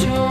You.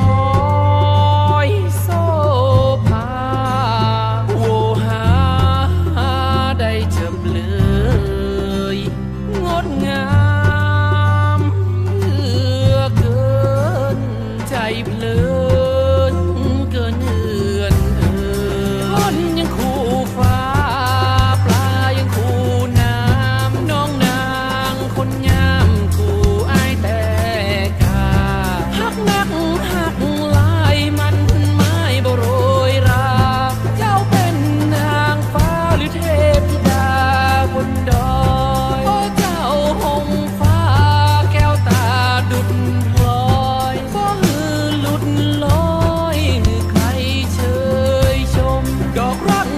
go rock.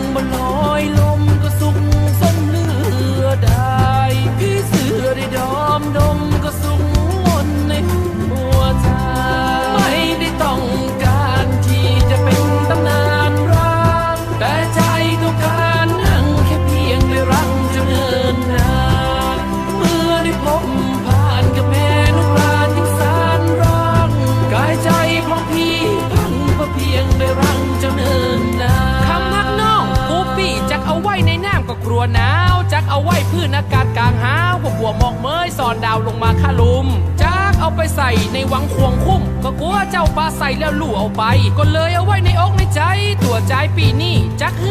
รัวหนาวจักเอาไว้พื้นอากาศกลางหาวพวกบัวหมอกเมยสอนดาวลงมาค่าลุมจักเอาไปใส่ในหวังควงคุ้มก็กลัวเจ้าปลาใส่แล้วลู่เอาไป ก็เลยเอาไว้ในอกในใจ ตัวใจปีนี้จักฮื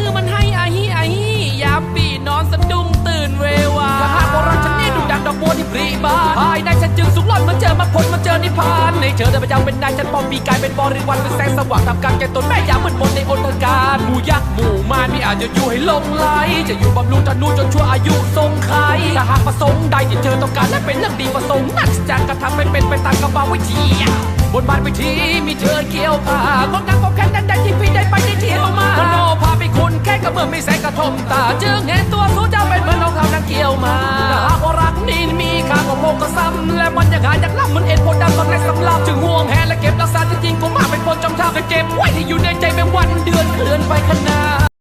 มาเจอมาพลมาเจอนิพพานในเธอเดินประจำเป็นนายฉันปอมปีกายเป็นบริวารเป็นแสงสว่างทำการแก่ตนแม่ยามมืดมนในอนตการหมู่ยักษ์หมู่มารไมีอาจจะอยู่ให้ลงไหลจะอยู่บำรุงธนูจนชั่วอายุทรงไขถ้าหากประสงค์ใดที่เธอต้องการและเป็นเรื่องดีประสงค์นั่นจะกระทำให้เป็นไปตามกระบาวิธีบนบานวิธีมีเธอเกี่ยวผ้างดงามกบแค่นั้นใดที่พี่ได้ไปได้เที่ยวมาโนพาไปคุณแค่กระเมื่อมีแสงกระทบตาจึงเห็น เหมันเอ็นโพดำต้องในสำลับจึงห่วงแหและเก็บรักษาจริงๆผมมากเป็นคนจำท่าจะเก็บไว้ที่อยู่ในใจเป็นวันเดือนเคลื่อนไปขนาด